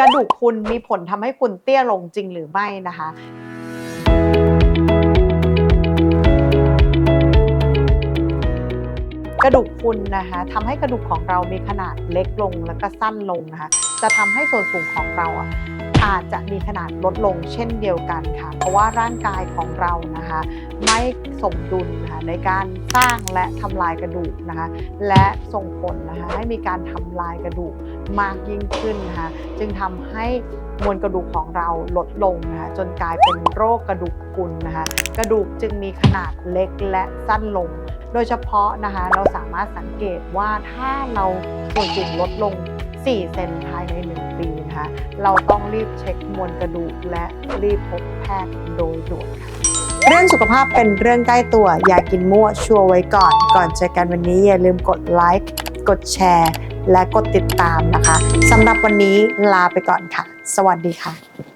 กระดูกคุณมีผลทำให้คุณเตี้ยลงจริงหรือไม่นะคะ กระดูกคุณนะคะทำให้กระดูกของเรามีขนาดเล็กลงแล้วก็สั้นลงนะคะ จะทำให้ส่วนสูงของเราอะ อาจจะมีขนาดลดลงเช่นเดียวกันค่ะ เพราะว่าร่างกายของเรานะคะ ไม่สมดุลนะคะในการสร้างและทำลายกระดูกนะคะ และส่งผลนะคะให้มีการทำลายกระดูกมากยิ่งขึ้นนะคะจึงทำให้มวลกระดูกของเราลดลงนะคะจนกลายเป็นโรคกระดูกพรุนนะคะ กระดูกจึงมีขนาดเล็กและสั้นลง โดยเฉพาะนะคะเราสามารถสังเกตว่าถ้าเราส่วนสูงลดลง 4 เซนภายใน 1 ปีนะคะ เราต้องรีบเช็คมวลกระดูกและรีบพบแพทย์โดยด่วนค่ะเรื่องสุขภาพเป็นเรื่องใกล้ตัว อย่ากินมั่วชัวร์ไว้ก่อน ก่อนเจอกันวันนี้อย่าลืมกดไลค์กดแชร์ และกดติดตามนะคะสำหรับวันนี้ลาไปก่อนค่ะ สวัสดีค่ะ